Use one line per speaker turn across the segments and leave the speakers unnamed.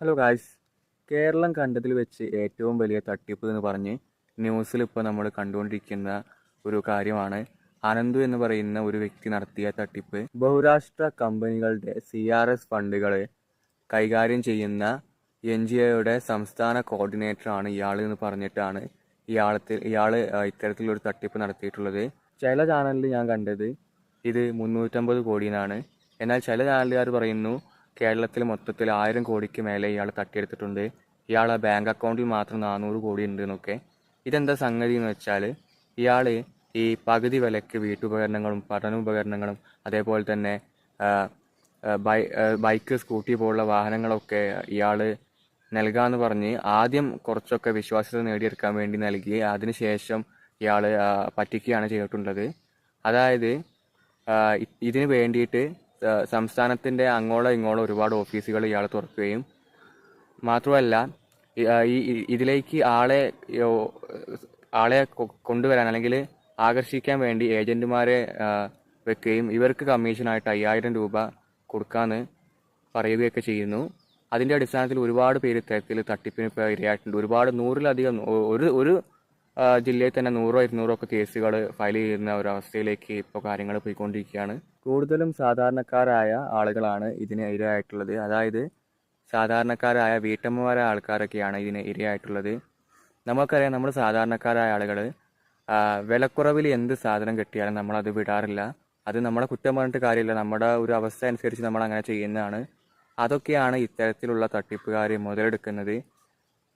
Hello guys Keralam കണ്ടതിൽ വെച്ച് ഏറ്റവും വലിയ തട്ടിപ്പ് എന്ന് പറഞ്ഞ് ന്യൂസിൽ ഇപ്പോൾ നമ്മൾ കണ്ടുകൊണ്ടിരിക്കുന്ന ഒരു കാര്യമാണ്. അനന്തു എന്ന് പറയുന്ന ഒരു വ്യക്തി നടത്തിയ തട്ടിപ്പ്. ബഹുരാഷ്ട്ര കമ്പനികളുടെ സി ആർ എസ് ഫണ്ടുകൾ കൈകാര്യം ചെയ്യുന്ന എൻ ജി ഒയുടെ സംസ്ഥാന കോർഡിനേറ്ററാണ് ഇയാൾ എന്ന് പറഞ്ഞിട്ടാണ് ഇയാളത്തിൽ ഇയാൾ ഇത്തരത്തിലൊരു തട്ടിപ്പ് നടത്തിയിട്ടുള്ളത്. ചില ചാനലിൽ ഞാൻ കണ്ടത് ഇത് മുന്നൂറ്റമ്പത് കോടിയെന്നാണ് എന്നാൽ ചില ചാനലുകാർ പറയുന്നു കേരളത്തിൽ മൊത്തത്തിൽ ആയിരം കോടിക്ക് മേലെ ഇയാൾ തട്ടിയെടുത്തിട്ടുണ്ട്. ഇയാളെ ബാങ്ക് അക്കൗണ്ടിൽ മാത്രം നാനൂറ് കോടി ഉണ്ട് എന്നൊക്കെ. ഇതെന്താ സംഗതി എന്ന് വെച്ചാൽ ഇയാൾ ഈ പകുതി വിലക്ക് വീട്ടുപകരണങ്ങളും പഠനോപകരണങ്ങളും അതേപോലെ തന്നെ ബൈ ബൈക്ക് സ്കൂട്ടി പോലുള്ള വാഹനങ്ങളൊക്കെ ഇയാൾ നൽകാമെന്ന് പറഞ്ഞ് ആദ്യം കുറച്ചൊക്കെ വിശ്വാസ്യത നേടിയെടുക്കാൻ വേണ്ടി നൽകി. അതിനുശേഷം ഇയാൾ പറ്റിക്കുകയാണ് ചെയ്തിട്ടുള്ളത്. അതായത് ഇതിന് വേണ്ടിയിട്ട് സ- സംസ്ഥാനത്തിന്റെ അങ്ങോളം ഇങ്ങോളം ഒരുപാട് ഓഫീസുകൾ ഇയാൾ തുറക്കുകയും മാത്രമല്ല ഈ- ഇതിലേക്ക് ആളെ ആളെ കൊണ്ടുവരാൻ അല്ലെങ്കിൽ ആകർഷിക്കാൻ വേണ്ടി ഏജന്റുമാരെ ആ, വെക്കുകയും ഇവർക്ക് കമ്മീഷനായിട്ട് അയ്യായിരം രൂപ കൊടുക്കാന്ന് പറയുകയൊക്കെ ചെയ്യുന്നു. അതിന്റെ അടിസ്ഥാനത്തിൽ ഒരുപാട് പേര് ഇത്തരത്തിൽ തട്ടിപ്പിന് ഇപ്പോൾ ഇരയായിട്ടുണ്ട്. ഒരുപാട് നൂറിലധികം ഒരു ഒരു ജില്ലയിൽ തന്നെ നൂറോ ഇരുന്നൂറോ ഒക്കെ കേസുകൾ ഫയൽ ചെയ്യുന്ന ഒരു അവസ്ഥയിലേക്ക് ഇപ്പോൾ കാര്യങ്ങൾ പോയിക്കൊണ്ടിരിക്കുകയാണ്. കൂടുതലും സാധാരണക്കാരായ ആളുകളാണ് ഇതിന് ഇരയായിട്ടുള്ളത്. അതായത് സാധാരണക്കാരായ വീട്ടമ്മമാരായ ആൾക്കാരൊക്കെയാണ് ഇതിന് ഇരയായിട്ടുള്ളത്. നമുക്കറിയാം നമ്മൾ സാധാരണക്കാരായ ആളുകൾ വിലക്കുറവിൽ എന്ത് സാധനം കിട്ടിയാലും നമ്മളത് വിടാറില്ല. അത് നമ്മളെ കുറ്റം പറഞ്ഞിട്ട് കാര്യമില്ല. നമ്മുടെ ഒരു അവസ്ഥ അനുസരിച്ച് നമ്മൾ അങ്ങനെ ചെയ്യുന്നതാണ്. അതൊക്കെയാണ് ഇത്തരത്തിലുള്ള തട്ടിപ്പുകാർ മുതലെടുക്കുന്നത്.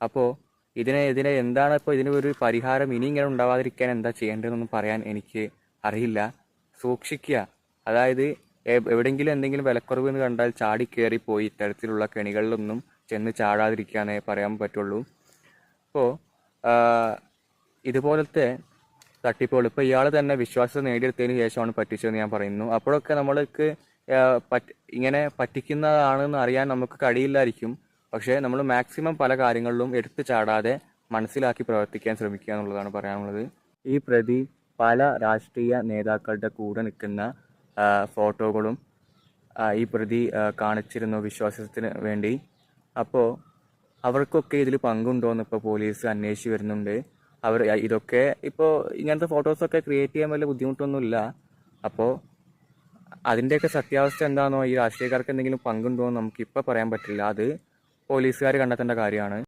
അപ്പോൾ ഇതിനെ ഇതിനെ എന്താണ് ഇപ്പോൾ ഇതിന് ഒരു പരിഹാരം ഇനി ഇങ്ങനെ ഉണ്ടാവാതിരിക്കാൻ എന്താ ചെയ്യേണ്ടതെന്നൊന്നും പറയാൻ എനിക്ക് അറിയില്ല. സൂക്ഷിക്കുക. അതായത് എവിടെയെങ്കിലും എന്തെങ്കിലും വിലക്കുറവ് എന്ന് കണ്ടാൽ ചാടി കയറി പോയി ഇത്തരത്തിലുള്ള കെണികളിലൊന്നും ചെന്ന് ചാടാതിരിക്കാനേ പറയാൻ പറ്റുള്ളൂ. അപ്പോൾ ഇതുപോലത്തെ തട്ടിപ്പുകൾ ഇപ്പോൾ ഇയാൾ തന്നെ വിശ്വാസം നേടിയെടുത്തതിന് ശേഷമാണ് പറ്റിച്ചതെന്ന് ഞാൻ പറയുന്നു. അപ്പോഴൊക്കെ നമ്മൾക്ക് ഇങ്ങനെ പറ്റിക്കുന്നതാണെന്ന് അറിയാൻ നമുക്ക് കഴിയില്ലായിരിക്കും. പക്ഷേ നമ്മൾ മാക്സിമം പല കാര്യങ്ങളിലും എടുത്തു ചാടാതെ മനസ്സിലാക്കി പ്രവർത്തിക്കാൻ ശ്രമിക്കുക എന്നുള്ളതാണ് പറയാനുള്ളത്. ഈ പ്രതി പല രാഷ്ട്രീയ നേതാക്കളുടെ കൂടെ നിൽക്കുന്ന ഫോട്ടോകളും ഈ പ്രതി കാണിച്ചിരുന്നു വിശ്വാസത്തിന് വേണ്ടി. അപ്പോൾ അവർക്കൊക്കെ ഇതിൽ പങ്കുണ്ടോയെന്ന് ഇപ്പോൾ പോലീസ് അന്വേഷിച്ച് വരുന്നുണ്ട്. അവർ ഇതൊക്കെ ഇപ്പോൾ ഇങ്ങനത്തെ ഫോട്ടോസൊക്കെ ക്രിയേറ്റ് ചെയ്യാൻ വലിയ ബുദ്ധിമുട്ടൊന്നുമില്ല. അപ്പോൾ അതിന്റെയൊക്കെ സത്യാവസ്ഥ എന്താണെന്നോ ഈ രാഷ്ട്രീയക്കാർക്ക് എന്തെങ്കിലും പങ്കുണ്ടോ എന്ന് നമുക്ക് ഇപ്പോൾ പറയാൻ പറ്റില്ല. അത് പോലീസുകാർ കണ്ടെത്തേണ്ട കാര്യമാണ്.